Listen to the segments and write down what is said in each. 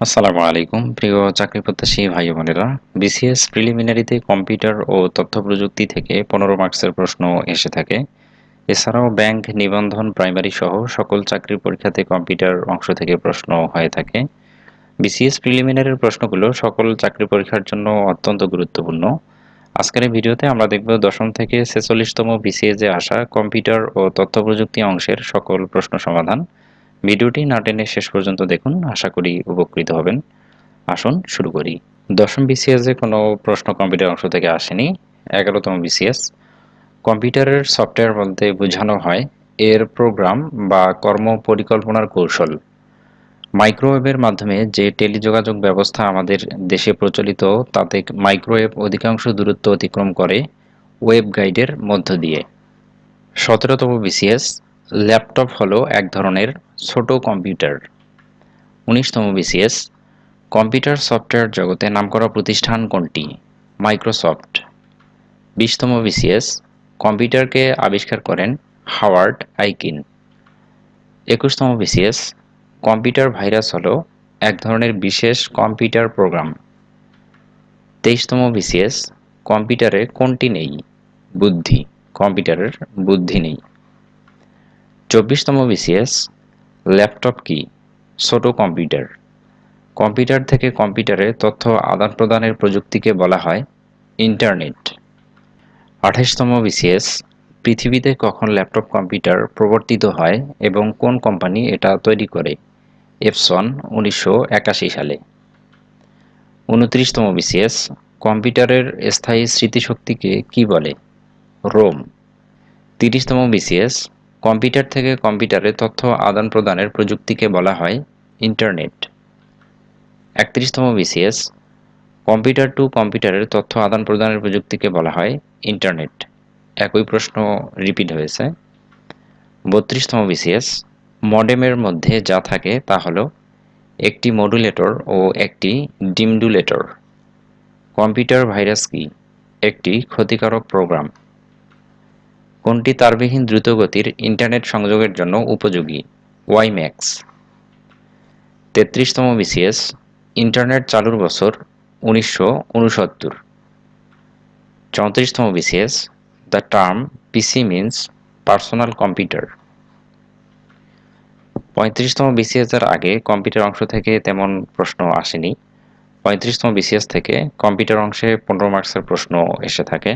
আসসালামু আলাইকুম। প্রিয় চাকরি প্রত্যাশী ভাই বোনেরা বিসিএস প্রিলিমিনারিতে কম্পিউটার ও তথ্য প্রযুক্তি থেকে পনেরো মার্কসের প্রশ্ন এসে থাকে। এছাড়াও ব্যাংক নিবন্ধন প্রাইমারি সহ সকল চাকরির পরীক্ষাতে কম্পিউটার অংশ থেকে প্রশ্ন হয়ে থাকে। বিসিএস প্রিলিমিনারির প্রশ্নগুলো সকল চাকরি পরীক্ষার জন্য অত্যন্ত গুরুত্বপূর্ণ। আজকের এই ভিডিওতে আমরা দেখব দশম থেকে ছেচল্লিশতম বিসিএসে আসা কম্পিউটার ও তথ্য প্রযুক্তি অংশের সকল প্রশ্ন সমাধান। ভিডিওটি না টেনে শেষ পর্যন্ত দেখুন, আশা করি উপকৃত হবেন। আসুন শুরু করি। দশম বিসিএস কোনো প্রশ্ন কম্পিউটার অংশ থেকে আসেনি। এগারোতম বিসিএস কম্পিউটারের সফটওয়্যার বলতে বোঝানো হয় এর প্রোগ্রাম বা কর্ম পরিকল্পনার কৌশল। মাইক্রোওয়েভের মাধ্যমে যে টেলিযোগাযোগ ব্যবস্থা আমাদের দেশে প্রচলিত, তাতে মাইক্রোওয়েভ অধিকাংশ দূরত্ব অতিক্রম করে ওয়েব গাইডের মধ্য দিয়ে। সতেরোতম বিসিএস ল্যাপটপ হলো এক ধরনের ছোট কম্পিউটার। উনিশতম বিসিএস, কম্পিউটার সফটওয়্যার জগতে নামকরা প্রতিষ্ঠান কোনটি? মাইক্রোসফট। বিশতম বিসিএস, কম্পিউটারকে আবিষ্কার করেন হাওয়ার্ড আইকিন। একুশতম বিসিএস, কম্পিউটার ভাইরাস হলো এক ধরনের বিশেষ কম্পিউটার প্রোগ্রাম। তেইশতম বিসিএস, কম্পিউটারে কোনটি নেই? বুদ্ধি। কম্পিউটারের বুদ্ধি নেই। চব্বিশতম বিসিএস ল্যাপটপ কি? ছোট কম্পিউটার। কম্পিউটার থেকে কম্পিউটারে তথ্য আদান প্রদানের প্রযুক্তিকে বলা হয় ইন্টারনেট। আঠাশতম বিসিএস, পৃথিবীতে কখন ল্যাপটপ কম্পিউটার প্রবর্তিত হয় এবং কোন কোম্পানি এটা তৈরি করে? এফসন উনিশশো একাশি সালে। উনত্রিশতম বিসিএস, কম্পিউটারের স্থায়ী স্মৃতিশক্তিকে কি বলে? রোম। তিরিশতম বিসিএস কম্পিউটার থেকে কম্পিউটারে তথ্য আদান প্রদানের প্রযুক্তিকে বলা হয় ইন্টারনেট। একত্রিশতম বিসিএস, কম্পিউটার টু কম্পিউটারের তথ্য আদান প্রদানের প্রযুক্তিকে বলা হয় ইন্টারনেট। একই প্রশ্ন রিপিট হয়েছে। বত্রিশতম বিসিএস, মডেমের মধ্যে যা থাকে তা হলো একটি মডুলেটর ও একটি ডিমডুলেটর। কম্পিউটার ভাইরাস কি? একটি ক্ষতিকারক প্রোগ্রাম। কোনটি তারবিহীন দ্রুতগতির ইন্টারনেট সংযোগের জন্য উপযোগী? ওয়াইম্যাক্স তেত্রিশতম বিসিএস, ইন্টারনেট চালুর বছর, উনিশশো উনসত্তর। চৌত্রিশতম BCS, the term, PC means, personal computer. পঁয়ত্রিশতম BCS এর আগে কম্পিউটার অংশ থেকে তেমন প্রশ্ন আসেনি। পঁয়ত্রিশতম বিসিএস থেকে কম্পিউটার অংশে পনেরো মার্কসের প্রশ্ন এসে থাকে।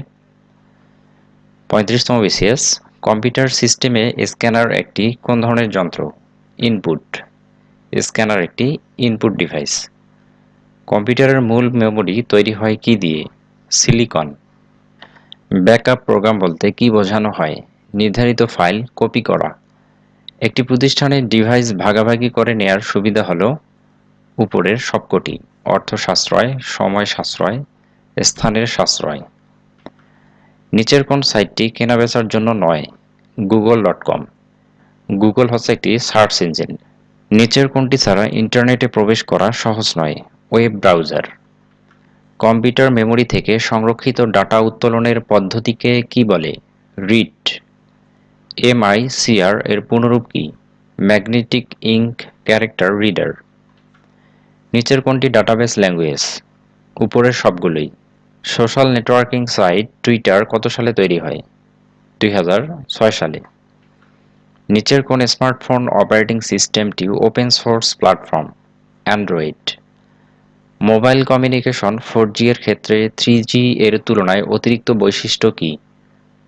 পঁয়ত্রিশতম বিসিএস, কম্পিউটার সিস্টেমে স্ক্যানার একটি কোন ধরনের যন্ত্র? ইনপুট। স্ক্যানার একটি ইনপুট ডিভাইস। কম্পিউটারের মূল মেমোরি তৈরি হয় কি দিয়ে? সিলিকন। ব্যাকআপ প্রোগ্রাম বলতে কি বোঝানো হয়? নির্ধারিত ফাইল কপি করা। একটি প্রতিষ্ঠানের ডিভাইস ভাগাভাগি করে নেয়ার সুবিধা হলো উপরের সবকটি। অর্থ সাশ্রয়, সময় সাশ্রয়, স্থানের সাশ্রয়। নিচের কোন সাইটটি কেনাবেচার জন্য নয় গুগল ডট কম গুগল হচ্ছে একটি সার্চ ইঞ্জিন নিচের কোনটি ছাড়া ইন্টারনেটে প্রবেশ করা সহজ নয় ওয়েব ব্রাউজার কম্পিউটার মেমোরি থেকে সংরক্ষিত ডাটা উত্তোলনের পদ্ধতিকে কি বলে? রিট রিড এমআইসিআর এর পুনরূপ কি? ম্যাগনেটিক ইঙ্ক ক্যারেক্টার রিডার নিচের কোনটি ডাটাবেস ল্যাঙ্গুয়েজ উপরের সবগুলোই। সোশ্যাল নেটওয়ার্কিং সাইট টুইটার কত সালে তৈরি হয়? দুই হাজার ছয় সালে। নিচের কোন স্মার্টফোন অপারেটিং সিস্টেমটি open source platform, android? Mobile communication four এর ক্ষেত্রে থ্রি এর তুলনায় অতিরিক্ত বৈশিষ্ট্য কি?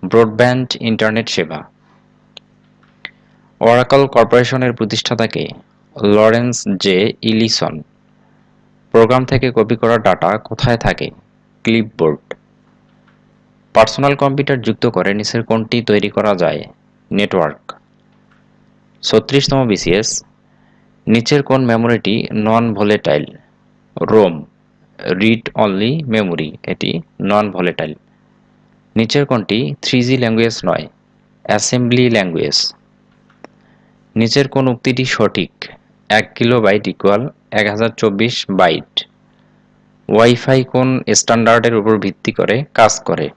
ব্রডব্যান্ড ইন্টারনেট সেবা। ওরাকল কর্পোরেশনের প্রতিষ্ঠাতাকে লরেন্স জে ইলিসন। প্রোগ্রাম থেকে কপি করা ডাটা কোথায় থাকে? ক্লিপবোর্ড। পার্সোনাল কম্পিউটার যুক্ত করে নিচের কোনটি তৈরি করা যায়। নেটওয়ার্ক। ছত্রিশতম বিসিএস। নিচের কোন মেমোরিটি non volatile ROM read only memory এটি নন ভোলেটাইল নিচের কোনটি থ্রি ল্যাঙ্গুয়েজ নয় অ্যাসেম্বলি ল্যাঙ্গুয়েজ নিচের কোন উক্তিটি সঠিক। এক কিলো বাইট ইকুয়াল এক হাজার চব্বিশ বাইট। ওয়াইফাই কোন স্ট্যান্ডার্ডের উপর ভিত্তি করে কাজ করে?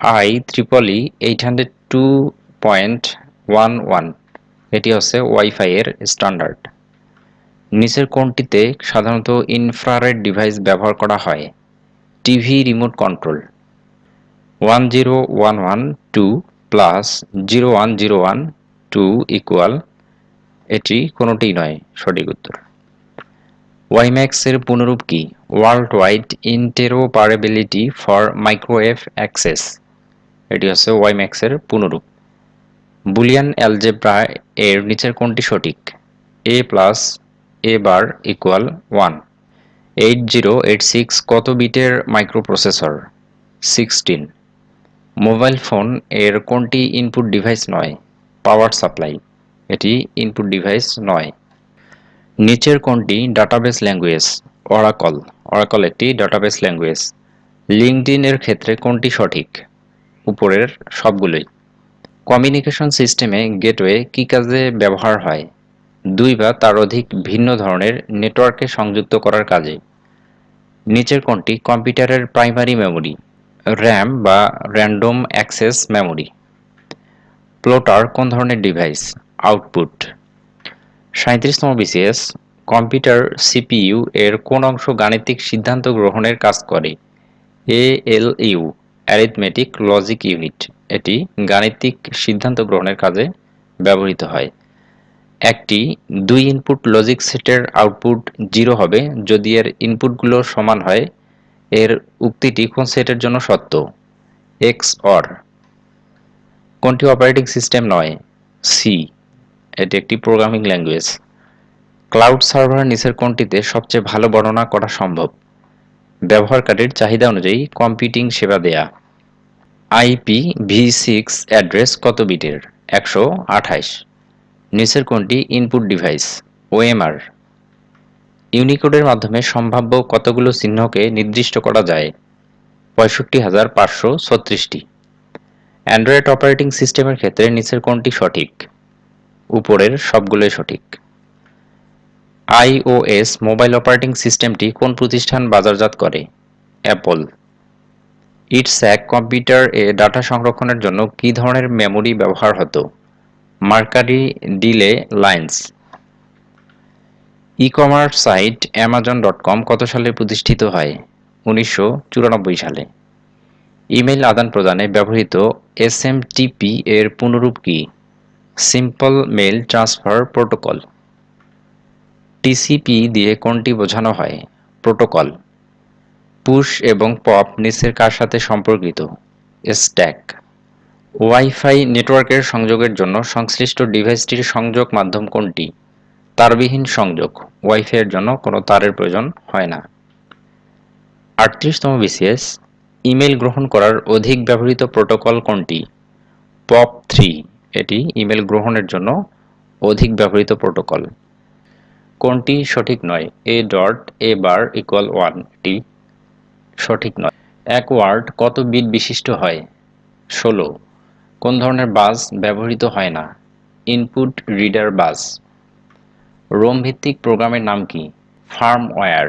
I, triple eight hundred two point one one এটি হচ্ছে ওয়াইফাই এর স্ট্যান্ডার্ড। নিচের কোনটিতে সাধারণত ইনফ্রারেড ডিভাইস ব্যবহার করা হয়। TV remote control one zero one one two plus zero one zero one two equal এটি কোনোটিই নয়, সঠিক উত্তর। ওয়াইম্যাক্সের পুনরূপ কি? World wide interoperability for microwave access এটি হচ্ছে ওয়াইম্যাক্সের পুনরূপ। বুলিয়ান অ্যালজেব্রা এর নিচের কোনটি সঠিক? A plus A bar equal one eight zero eight six কত বিটের মাইক্রোপ্রসেসর সিক্সটিন মোবাইল ফোন এর কোনটি ইনপুট ডিভাইস নয়? পাওয়ার সাপ্লাই এটি ইনপুট ডিভাইস নয়। নিচের কোনটি ডাটাবেস ল্যাঙ্গুয়েজ অরাকল অরাকল একটি ডাটাবেস ল্যাঙ্গুয়েজ লিঙ্কডিন এর ক্ষেত্রে কোনটি সঠিক? উপরের সবগুলোই। কমিউনিকেশন সিস্টেমে গেটওয়ে কী কাজে ব্যবহার হয়? দুই বা তার অধিক ভিন্ন ধরনের নেটওয়ার্কে সংযুক্ত করার কাজে। নিচের কোনটি? কম্পিউটারের প্রাইমারি মেমোরি র্যাম বা র্যান্ডম অ্যাক্সেস মেমোরি প্লোটার কোন ধরনের ডিভাইস আউটপুট সাঁত্রিশতম বিসিএস কম্পিউটার সিপিইউ এর কোন অংশ গাণিতিক সিদ্ধান্ত গ্রহণের কাজ করে? A, L, U, arithmetic logic unit. এটি গাণিতিক সিদ্ধান্ত গ্রহণের কাজে ব্যবহৃত হয়। একটি দুই ইনপুট লজিক সেটের আউটপুট জিরো হবে যদি এর ইনপুটগুলো সমান হয়। এর উক্তিটি কোন সেটের জন্য সত্য? X, OR. কোনটি অপারেটিং সিস্টেম নয়? সি। এটি একটি প্রোগ্রামিং ল্যাঙ্গুয়েজ। ক্লাউড সার্ভার নিচের কোনটিতে সবচেয়ে ভালো বর্ণনা করা সম্ভব। ব্যবহারকারীর চাহিদা অনুযায়ী কম্পিউটিং সেবা দেয়া। আইপি ভি সিক্স অ্যাড্রেস কত বিটের? একশো আঠাইশ নিচের কোনটি ইনপুট ডিভাইস, ওএমআর। ইউনিকোডের মাধ্যমে সম্ভাব্য কতগুলো চিহ্নকে নির্দিষ্ট করা যায়? পঁয়ষট্টি হাজার পাঁচশো ছত্রিশটি। অ্যান্ড্রয়েড অপারেটিং সিস্টেমের ক্ষেত্রে নিচের কোনটি সঠিক। উপরের সবগুলোই সঠিক। আইওএস মোবাইল অপারেটিং সিস্টেমটি কোন প্রতিষ্ঠান বাজারজাত করে? অ্যাপল। ইটস্যাক কম্পিউটার এ ডাটা সংরক্ষণের জন্য কী ধরনের মেমোরি ব্যবহার হতো? Mercury delay lines. E commerce site Amazon dot com কত সালে প্রতিষ্ঠিত হয়? উনিশশো চুরানব্বই সালে। ইমেল আদান প্রদানে ব্যবহৃত এসএমটিপি এর পুনরূপ কি? Simple mail transfer protocol. TCP দিয়ে কোনটি বোঝানো হয়? প্রোটোকল। পুশ এবং পপ নিচের কার সাথে সম্পর্কিত? স্ট্যাক। ওয়াইফাই নেটওয়ার্কের সংযোগের জন্য সংশ্লিষ্ট ডিভাইসটির সংযোগ মাধ্যম কোনটি? তারবিহীন সংযোগ। ওয়াইফাইয়ের জন্য কোনো তারের প্রয়োজন হয় না। আটত্রিশতম বিসিএস। ইমেল গ্রহণ করার অধিক ব্যবহৃত প্রোটোকল কোনটি? Pop three. এটি ইমেল গ্রহণের জন্য অধিক ব্যবহৃত প্রোটোকল। কোনটি সঠিক নয়? A dot A bar equal one এটি সঠিক নয়। এক ওয়ার্ড কত বিট বিশিষ্ট হয়? ষোলো। কোন ধরনের বাস ব্যবহৃত হয় না? ইনপুট রিডার বাস রোম ভিত্তিক প্রোগ্রামের নাম কি? ফার্মওয়্যার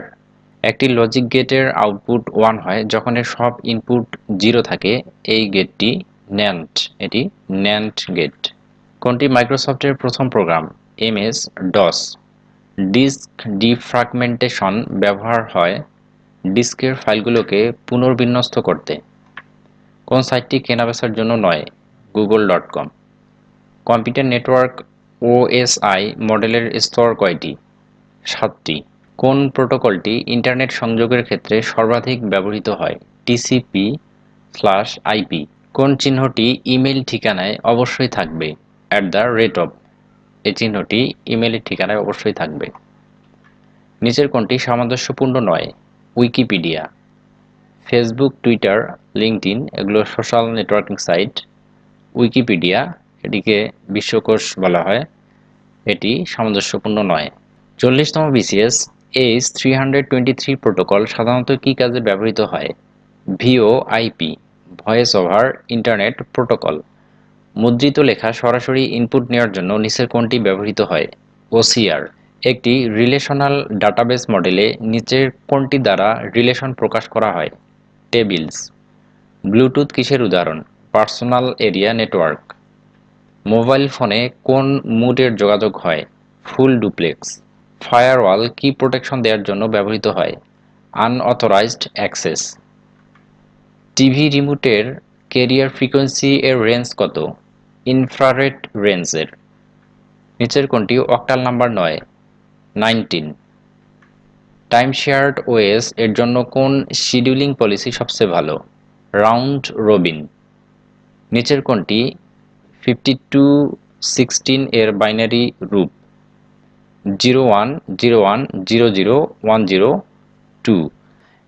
একটি লজিক গেটের আউটপুট ওয়ান হয় যখন এর সব ইনপুট জিরো থাকে। এই গেটটি ন্যান্ট এটি ন্যান্ট গেট কোনটি মাইক্রোসফটের প্রথম program MS DOS disk defragmentation ব্যবহার হয় ডিস্কের ফাইলগুলোকে পুনর্বিন্যস্ত করতে। কোন সাইটটি কেনাবেচার জন্য নয় Google dot com computer network OSI মডেলের স্তর কয়টি? সাতটি। কোন প্রোটোকলটি ইন্টারনেট সংযোগের ক্ষেত্রে সর্বাধিক ব্যবহৃত হয়? টিসিপি স্ল্যাশ আইপি কোন চিহ্নটি ইমেল ঠিকানায় অবশ্যই থাকবে? অ্যাট দ্য রেট অফ এই চিহ্নটি ইমেলের ঠিকানায় অবশ্যই থাকবে। নিচের কোনটি সামঞ্জস্যপূর্ণ নয়, উইকিপিডিয়া। ফেসবুক, টুইটার লিঙ্কডিন এগুলো সোশ্যাল নেটওয়ার্কিং সাইট। উইকিপিডিয়া, এটিকে বিশ্বকোষ বলা হয়, এটি সামঞ্জস্যপূর্ণ নয়। চল্লিশতম BCS, H three hundred twenty three protocol সাধারণত কী কাজে ব্যবহৃত হয়? VO IP voice over internet protocol. মুদ্রিত লেখা সরাসরি ইনপুট নেওয়ার জন্য নিচের কোনটি ব্যবহৃত হয়? ওসিআর একটি রিলেশনাল ডাটাবেস মডেলে নিচের কোনটি দ্বারা রিলেশন প্রকাশ করা হয়? টেবিলস ব্লুটুথ কিসের উদাহরণ? পার্সোনাল এরিয়া নেটওয়ার্ক মোবাইল ফোনে কোন মুডের যোগাযোগ হয়? ফুল ডুপ্লেক্স ফায়ারওয়াল কি প্রোটেকশন দেওয়ার জন্য ব্যবহৃত হয়? আনঅথরাইজড অ্যাক্সেস টিভি রিমোটের ক্যারিয়ার ফ্রিকোয়েন্সি এর রেঞ্জ কত? ইনফ্রারেড রেঞ্জের। নিচের কোনটি? অক্টাল নাম্বার নয়, নাইনটিন। টাইম শেয়ার্ড ওএস এর জন্য কোন শিডিউলিং পলিসি সবচেয়ে ভালো? Round robin. নিচের কোনটি? ফিফটি টু সিক্সটিন এর বাইনারি রূপ। Zero one zero one zero zero one, zero two.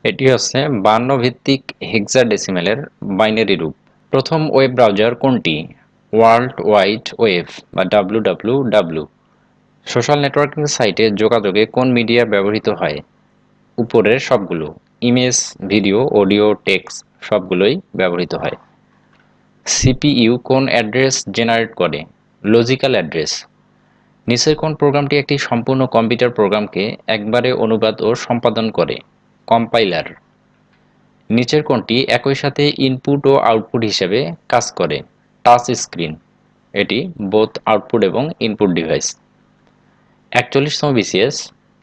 এটি হচ্ছে বান্ন ভিত্তিক হেক্সাডেসিমেলের বাইনারি রূপ। প্রথম ওয়েব ব্রাউজার কোনটি? ওয়ার্ল্ড ওয়াইড ওয়েব বা W W W social networking সাইটে যোগাযোগে কোন মিডিয়া ব্যবহৃত হয়? উপরের সবগুলো ইমেজ ভিডিও অডিও টেক্সট সবগুলোই ব্যবহৃত হয়। সিপিইউ কোন অ্যাড্রেস জেনারেট করে? লজিক্যাল অ্যাড্রেস নিচের কোন প্রোগ্রামটি একটি সম্পূর্ণ কম্পিউটার প্রোগ্রামকে একবারে অনুবাদ ও সম্পাদন করে? কম্পাইলার নিচের কোনটি একই সাথে ইনপুট ও আউটপুট হিসেবে কাজ করে? Touch screen. এটি বোথ আউটপুট এবং ইনপুট ডিভাইস একচল্লিশতম বিসিএস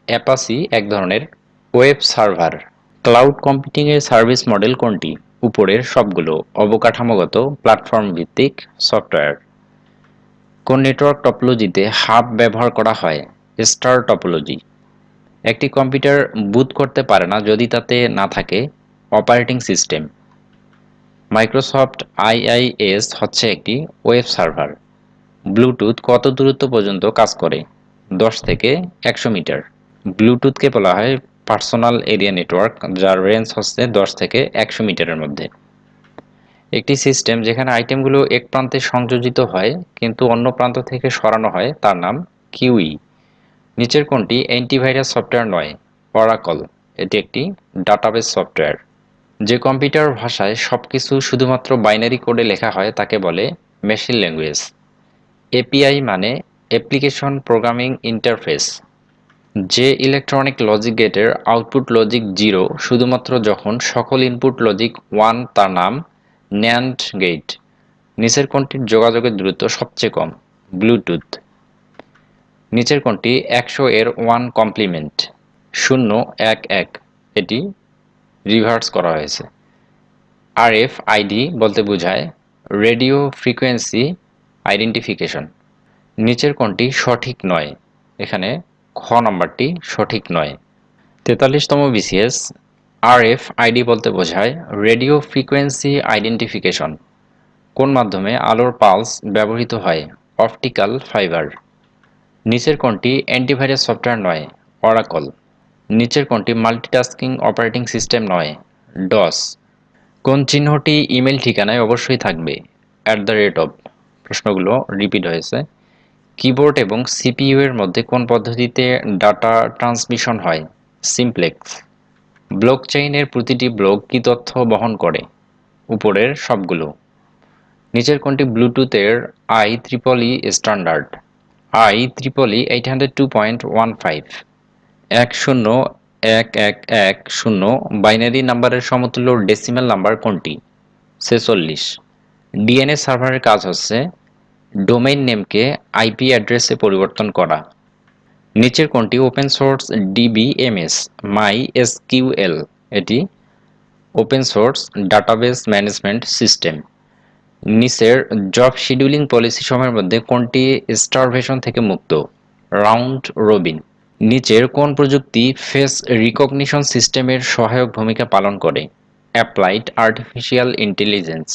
অ্যাপাসি এক ধরনের ওয়েব সার্ভার ক্লাউড কম্পিউটিংয়ের সার্ভিস মডেল কোনটি? উপরের সবগুলো অবকাঠামোগত প্ল্যাটফর্ম ভিত্তিক সফটওয়্যার কোন নেটওয়ার্ক টপোলজিতে হাব ব্যবহার করা হয়? স্টার টপোলজি একটি কম্পিউটার বুট করতে পারে না যদি তাতে না থাকে অপারেটিং সিস্টেম মাইক্রোসফট আইআইএস হচ্ছে একটি ওয়েব সার্ভার। ব্লুটুথ কত দূরত্ব পর্যন্ত কাজ করে? দশ থেকে একশো মিটার। ব্লুটুথকে বলা হয় পার্সোনাল এরিয়া নেটওয়ার্ক, যার রেঞ্জ হচ্ছে দশ থেকে একশো মিটারের মধ্যে। একটি সিস্টেম যেখানে আইটেমগুলো এক প্রান্তে সংযোজিত হয়, কিন্তু অন্য প্রান্ত থেকে সরানো হয়, তার নাম কিউই। নিচের কোনটি অ্যান্টিভাইরাস সফটওয়্যার নয়, অরাকল। এটি একটি ডাটাবেস সফটওয়্যার। যে কম্পিউটার ভাষায় সবকিছু শুধুমাত্র বাইনারি কোডে লেখা হয় তাকে বলে মেশিন ল্যাঙ্গুয়েজ। এপিআই মানে অ্যাপ্লিকেশন প্রোগ্রামিং ইন্টারফেস, যে ইলেকট্রনিক লজিক গেটের আউটপুট লজিক জিরো শুধুমাত্র যখন সকল ইনপুট লজিক ওয়ান তার নাম ন্যান্ড গেট। নিচের কোনটির যোগাযোগের দূরত্ব সবচেয়ে কম, ব্লুটুথ। নিচের কোনটি একশো এর ওয়ান কমপ্লিমেন্ট, শূন্য এক এক। এটি রিভার্স করা হয়েছে। আর এফ আইডি বলতে বোঝায় রেডিও ফ্রিকোয়েন্সি আইডেন্টিফিকেশন নিচের কোনটি সঠিক নয়, এখানে খ নম্বরটি সঠিক নয়। তেতাল্লিশতম বিসিএস আর এফ আইডি বলতে বোঝায় রেডিও ফ্রিকোয়েন্সি আইডেন্টিফিকেশন কোন মাধ্যমে আলোর পালস ব্যবহৃত হয়? অপটিক্যাল ফাইবার নিচের কোনটি অ্যান্টিভাইরাস সফটওয়্যার নয় অরাকল নিচের কোনটি মাল্টিটাস্কিং অপারেটিং সিস্টেম নয়? ডস কোন চিহ্নটি ইমেল ঠিকানায় অবশ্যই থাকবে? অ্যাট দ্য রেট অফ প্রশ্নগুলো রিপিট হয়েছে। কিবোর্ড এবং সিপিইউ এর মধ্যে কোন পদ্ধতিতে ডাটা ট্রান্সমিশন হয়? সিমপ্লেক্স ব্লকচেইনের প্রতিটি ব্লক কি তথ্য বহন করে? উপরের সবগুলো। নিচের কোনটি ব্লুটুথের I triple E standard I triple E eight hundred two point one five এক শূন্য, এক এক এক শূন্য, বাইনারি নাম্বারের সমতুল্য ডেসিমেল নাম্বার কোনটি? ছেচল্লিশ। ডিএনএ সার্ভারের কাজ হচ্ছে ডোমেইন নেমকে আইপি অ্যাড্রেসে পরিবর্তন করা। নিচের কোনটি? Open source DBMS, my SQL. এটি open source database management system. নিচের জব শিডিউলিং পলিসি সময়ের মধ্যে কোনটি স্টারভেশন থেকে মুক্ত? Round robin. নিচের কোন প্রযুক্তি ফেস রিকগনিশন সিস্টেমের সহায়ক ভূমিকা পালন করে? অ্যাপ্লাইড আর্টিফিশিয়াল ইন্টেলিজেন্স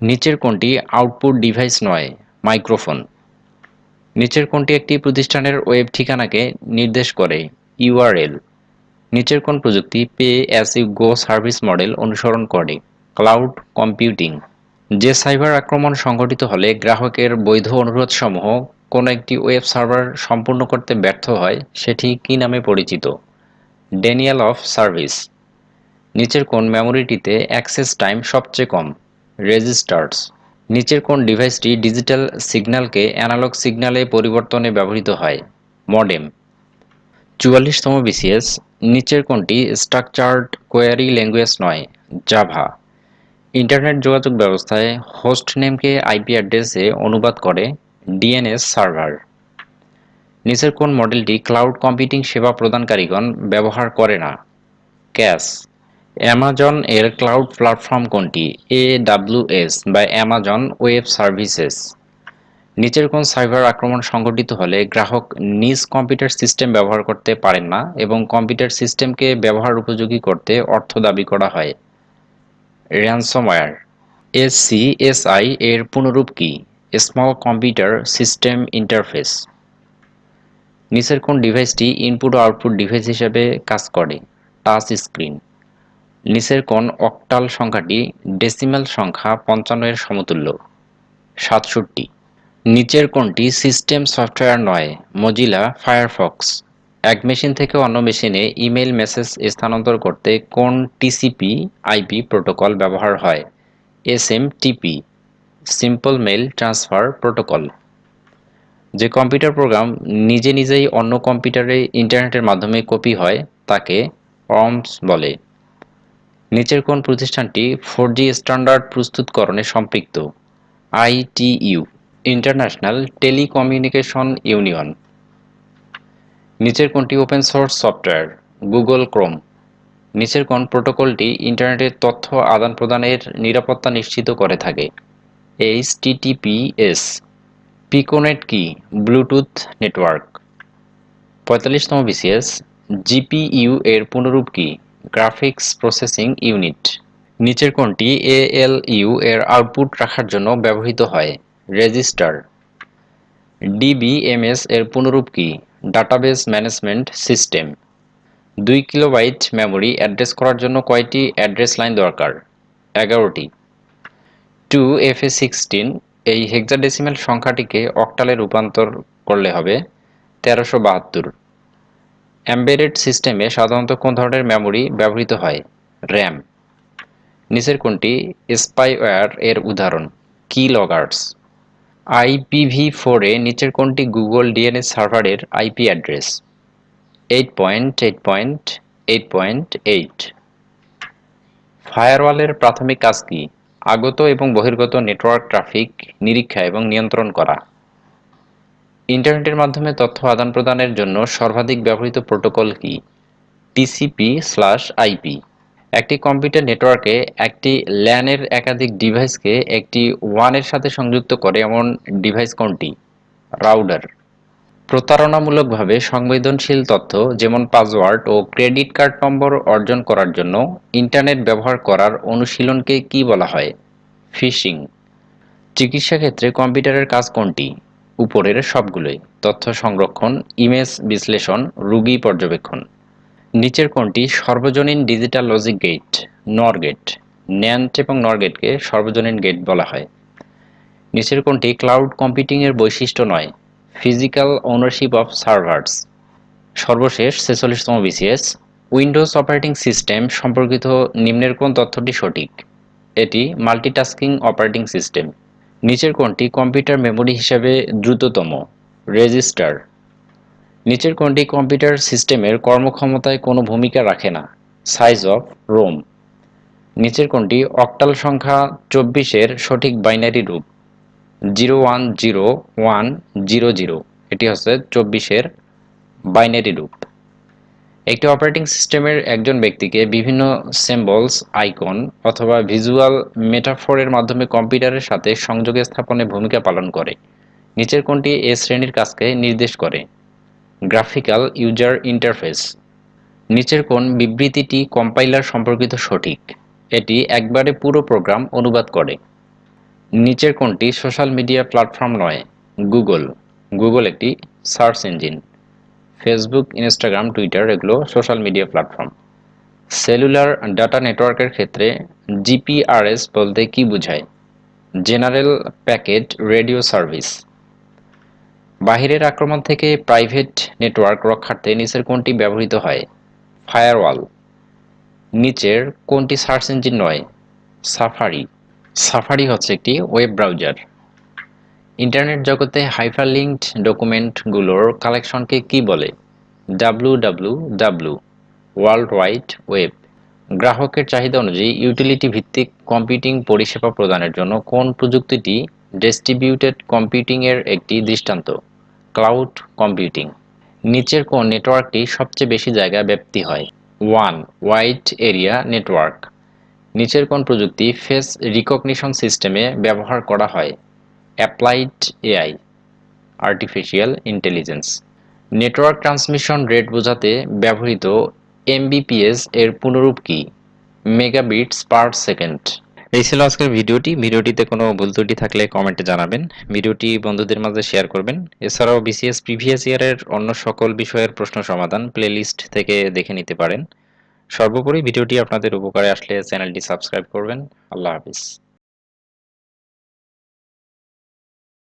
নিচের কোনটি আউটপুট ডিভাইস নয় মাইক্রোফোন নিচের কোনটি একটি প্রতিষ্ঠানের ওয়েব ঠিকানাকে নির্দেশ করে ইউআরএল নিচের কোন প্রযুক্তি pay as you go service model অনুসরণ করে ক্লাউড কম্পিউটিং যে সাইবার আক্রমণ সংঘটিত হলে গ্রাহকের বৈধ অনুরোধসমূহ কোনো একটি ওয়েব সার্ভার সম্পূর্ণ করতে ব্যর্থ হয়, সেটি কি নামে পরিচিত? Denial of service. নিচের কোন মেমোরিটিতে অ্যাক্সেস টাইম সবচেয়ে কম? রেজিস্টার্স। নিচের কোন ডিভাইসটি ডিজিটাল সিগন্যালকে অ্যানালগ সিগন্যালে পরিবর্তনে ব্যবহৃত হয়? মডেম। চুয়াল্লিশতম বিসিএস। নিচের কোনটি স্ট্রাকচার্ড কোয়ারি ল্যাঙ্গুয়েজ নয়? জাভা। ইন্টারনেট যোগাযোগ ব্যবস্থায় হোস্ট নেমকে আইপি অ্যাড্রেসে অনুবাদ করে। DNS server. নিচের কোন মডেলটি ক্লাউড কম্পিউটিং সেবা প্রদানকারীগণ ব্যবহার করে না? ক্যাশ। অ্যামাজন এর ক্লাউড প্ল্যাটফর্ম কোনটি? এ এস বা অ্যামাজন ওয়েব সার্ভিসেস। নিচের কোন সাইবার আক্রমণ সংঘটিত হলে গ্রাহক নিজ কম্পিউটার সিস্টেম ব্যবহার করতে পারেন না এবং কম্পিউটার সিস্টেমকে ব্যবহার উপযোগী করতে অর্থ দাবি করা হয়। র্যানসমওয়্যার। এসসিএসআই এর পুনরূপ কি? স্মল কম্পিউটার সিস্টেম ইন্টারফেস নিচের কোন ডিভাইসটি ইনপুট আউটপুট ডিভাইস হিসেবে কাজ করে? টাচ স্ক্রিন নিচের কোন অক্টাল সংখ্যাটি ডেসিমাল সংখ্যা পঞ্চান্ন এর সমতুল্য? সাতষট্টি। নিচের কোনটি সিস্টেম সফটওয়্যার নয়? মজিলা ফায়ারফক্স এক মেশিন থেকে অন্য মেশিনে ইমেল মেসেজ স্থানান্তর করতে কোন টিসিপি আইপি প্রোটোকল ব্যবহার হয়? S M TP simple mail transfer protocol যে কম্পিউটার প্রোগ্রাম নিজে নিজেই অন্য কম্পিউটারে ইন্টারনেটের মাধ্যমে কপি হয়, তাকে অর্মস বলে। নিচের কোন প্রতিষ্ঠানটি ফোর জি স্ট্যান্ডার্ড প্রস্তুতকরণে সম্পৃক্ত? আইটিইউ ইন্টারন্যাশনাল টেলিকমিউনিকেশন ইউনিয়ন নিচের কোনটি open source software Google Chrome নিচের কোন প্রোটোকলটি ইন্টারনেটের তথ্য আদান প্রদানের নিরাপত্তা নিশ্চিত করে থাকে? এইচ টিটিপিএস পিকোনেট কি ব্লুটুথ নেটওয়ার্ক পঁয়তাল্লিশতম বিসিএস জিপিইউ এর পুনরূপ কি গ্রাফিক্স প্রসেসিং ইউনিট নিচের কোনটি এএলইউ এর আউটপুট রাখার জন্য ব্যবহৃত হয় রেজিস্টার ডিবিএমএস এর পুনরূপ কি ডাটাবেস ম্যানেজমেন্ট সিস্টেম দুই কিলোবাইট মেমোরি অ্যাড্রেস করার জন্য কয়টি অ্যাড্রেস লাইন দরকার? এগারোটি। টু এফ এ সিক্সটিন এই হেক্সাডেসিমেল সংখ্যাটিকে অক্টালে রূপান্তর করলে হবে তেরোশো বাহাত্তর। অ্যাম্বেডেড সিস্টেমে সাধারণত কোন ধরনের মেমোরি ব্যবহৃত হয়? র্যাম নিচের কোনটি? স্পাইওয়্যার এর উদাহরণ। কি লগার্স আইপিভি ফোরে নিচের কোনটি গুগল ডিএনএস সার্ভারের IP address eight point eight point eight point eight ফায়ারওয়ালের প্রাথমিক কাজ কি? আগত এবং বহির্গত নেটওয়ার্ক, ট্রাফিক, নিরীক্ষা এবং নিয়ন্ত্রণ করা। ইন্টারনেটের মাধ্যমে তথ্য আদান প্রদানের জন্য সর্বাধিক ব্যবহৃত প্রোটোকল কি? টিসিপি স্ল্যাশ আইপি একটি কম্পিউটার নেটওয়ার্কে একটি ল্যানের একাধিক ডিভাইসকে একটি ওয়ানের সাথে সংযুক্ত করে, এমন ডিভাইস কোনটি? রাউডার। প্রতারণামূলকভাবে সংবেদনশীল তথ্য, যেমন পাসওয়ার্ড ও ক্রেডিট কার্ড নম্বর অর্জন করার জন্য ইন্টারনেট ব্যবহার করার অনুশীলনকে কি বলা হয়? ফিশিং। চিকিৎসা ক্ষেত্রে কম্পিউটারের কাজ কোনটি? উপরের সবগুলোই। তথ্য সংরক্ষণ, ইমেজ বিশ্লেষণ, রোগী পর্যবেক্ষণ। নিচের কোনটি? সর্বজনীন digital logic gate, NOR gate. NAND এবং নর গেটকে সর্বজনীন গেট বলা হয়। নিচের কোনটি? ক্লাউড কম্পিউটিংয়ের বৈশিষ্ট্য নয়। ফিজিক্যাল ওনারশিপ অফ সার্ভার্স সর্বশেষ, ছেচল্লিশতম বিসিএস উইন্ডোজ অপারেটিং সিস্টেম সম্পর্কিত নিম্নের কোন তথ্যটি সঠিক? এটি মাল্টিটাস্কিং অপারেটিং সিস্টেম নিচের কোনটি কম্পিউটার মেমোরি হিসাবে দ্রুততম। রেজিস্টার নিচের কোনটি কম্পিউটার সিস্টেমের কর্মক্ষমতায় কোনো ভূমিকা রাখে না। সাইজ অফ রোম নিচের কোনটি অক্টাল সংখ্যা চব্বিশের সঠিক বাইনারি রূপ। Zero one zero one zero zero. এটি হচ্ছে চব্বিশের বাইনারি রূপ। একটি অপারেটিং সিস্টেমের একজন ব্যক্তিকে বিভিন্ন সিম্বলস আইকন অথবা ভিজুয়াল মেটাফোরের মাধ্যমে কম্পিউটারের সাথে সংযোগে স্থাপনে ভূমিকা পালন করে। নিচের কোনটি এ শ্রেণির কাজকে নির্দেশ করে। গ্রাফিক্যাল ইউজার ইন্টারফেস নিচের কোন বিবৃতিটি কম্পাইলার সম্পর্কিত সঠিক। এটি একবারে পুরো প্রোগ্রাম অনুবাদ করে। নিচের কোনটি সোশ্যাল মিডিয়া প্ল্যাটফর্ম নয়? গুগল। গুগল একটি search engine. Facebook, Instagram, Twitter এগুলো social media platform. Cellular data নেটওয়ার্কের ক্ষেত্রে জিপিআরএস বলতে কি বোঝায়? General packet radio service. বাহিরের আক্রমণ থেকে প্রাইভেট নেটওয়ার্ক রক্ষার্থে নিচের কোনটি ব্যবহৃত হয়? ফায়ারওয়াল। নিচের কোনটি সার্চ ইঞ্জিন নয়? সাফারি। সাফারি হচ্ছে একটি ওয়েব ব্রাউজার ইন্টারনেট জগতে হাইপারলিঙ্কড ডকুমেন্টগুলোর কালেকশনকে কি বলে? W W W world wide web গ্রাহকের চাহিদা অনুযায়ী ইউটিলিটি ভিত্তিক কম্পিউটিং পরিষেবা প্রদানের জন্য কোন প্রযুক্তিটি ডিস্ট্রিবিউটেড কম্পিউটিংয়ের একটি দৃষ্টান্ত? ক্লাউড কম্পিউটিং নিচের কোন নেটওয়ার্কটি সবচেয়ে বেশি জায়গা ব্যাপ্তি হয়? ওয়ান ওয়াইড এরিয়া নেটওয়ার্ক নিচের কোন প্রযুক্তি ফেস রিকগনিশন সিস্টেমে ব্যবহার করা হয়? Applied AI artificial intelligence network transmission rate বোঝাতে ব্যবহৃত এমবিপিএস এর পুনরূপ কি? মেগাবিটস পার সেকেন্ড এই ছিল আজকের ভিডিওটি। ভিডিওটিতে কোনো ভুল ত্রুটি থাকলে কমেন্টে জানাবেন। ভিডিওটি বন্ধুদের মাঝে শেয়ার করবেন। এছাড়াও বিসিএস প্রিভিয়াস ইয়ারের অন্য সকল বিষয়ের প্রশ্ন সমাধান প্লেলিস্ট থেকে দেখে নিতে পারেন। সর্বোপরি ভিডিওটি আপনাদের উপকারে আসলে চ্যানেলটি সাবস্ক্রাইব করবেন। আল্লাহ হাফিজ।